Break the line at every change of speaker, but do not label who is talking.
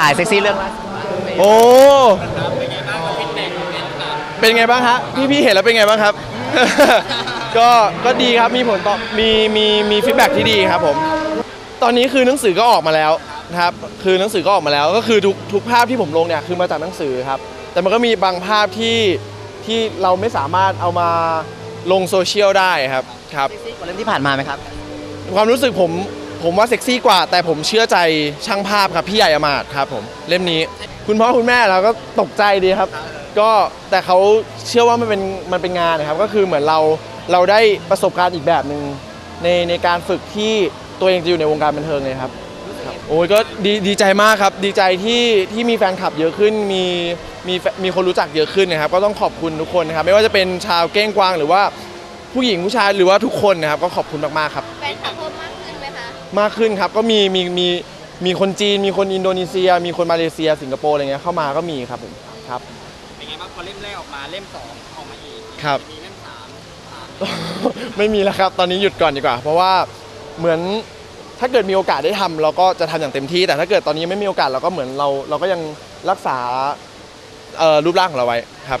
ถ่ายเซ็กซี่เรื่องล่าสุด
โอ้ เป็นไงบ้างฮะพี่พี่เห็นแล้วเป็นไงบ้างครับ ก็ก็ดีครับมีผลตอบมีมีมีฟีดแบ็ที่ดีครับผม ตอนนี้คือหนังสือก็ออกมาแล้วนะครับ คือหนังสือก็ออกมาแล้ว ก็คือทุกทุกภาพที่ผมลงเนี่ยคือมาจากหนังสือครับ แต่มันก็มีบางภาพที่ที่เราไม่สามารถเอามาลงโซเชียลได้ครับครับ
เซ็กซี่กว่าเรื่องที่ผ่านมาไหมครับ
ความรู้สึกผม ผมว่าเซ็กซี่กว่า แต่ผมเชื่อใจช่างภาพครับพี่ใหญ่อมาตครับผมเล่มนี้ คุณพ่อคุณแม่เราก็ตกใจดีครับ ก็แต่เขาเชื่อว่ามันเป็นมันเป็นงานนะครับ ก็คือเหมือนเราเราได้ประสบการณ์อีกแบบหนึ่งในในการฝึกที่ตัวเองจะอยู่ในวงการบันเทิงเลยครับโอ้ยก็ดีดีใจมากครับ ดีใจที่ที่มีแฟนคลับเยอะขึ้นมีมีมีคนรู้จักเยอะขึ้นนะครับ ก็ต้องขอบคุณทุกคนนะครับ ไม่ว่าจะเป็นชาวเก้งกวางหรือว่าผู้หญิงผู้ชายหรือว่าทุกคนนะครับ ก็ขอบคุณมากๆครับ
แฟนคลับเพิ่มมาก มคะ
มากขึ้นครับก็มีมีมีมีคนจีน มีคนอินโดนีเซีย มีคนมาเลเซียสิงคโปร์อะไรเงี้ยเข้ามาก็มีครับผมครับ
เป็นไงบ้างพอเล่มแรกออกมาเล่มสองออกมาอีก
ครับ
มีเล่มสามสาม
ไม่มีแล้วครับตอนนี้หยุดก่อนดีกว่า เพราะว่าเหมือนถ้าเกิดมีโอกาสได้ทำเราก็จะทำอย่างเต็มที่ แต่ถ้าเกิดตอนนี้ไม่มีโอกาสเราก็เหมือนเราเราก็ยังรักษาเอ่อรูปร่างของเราไว้ครับ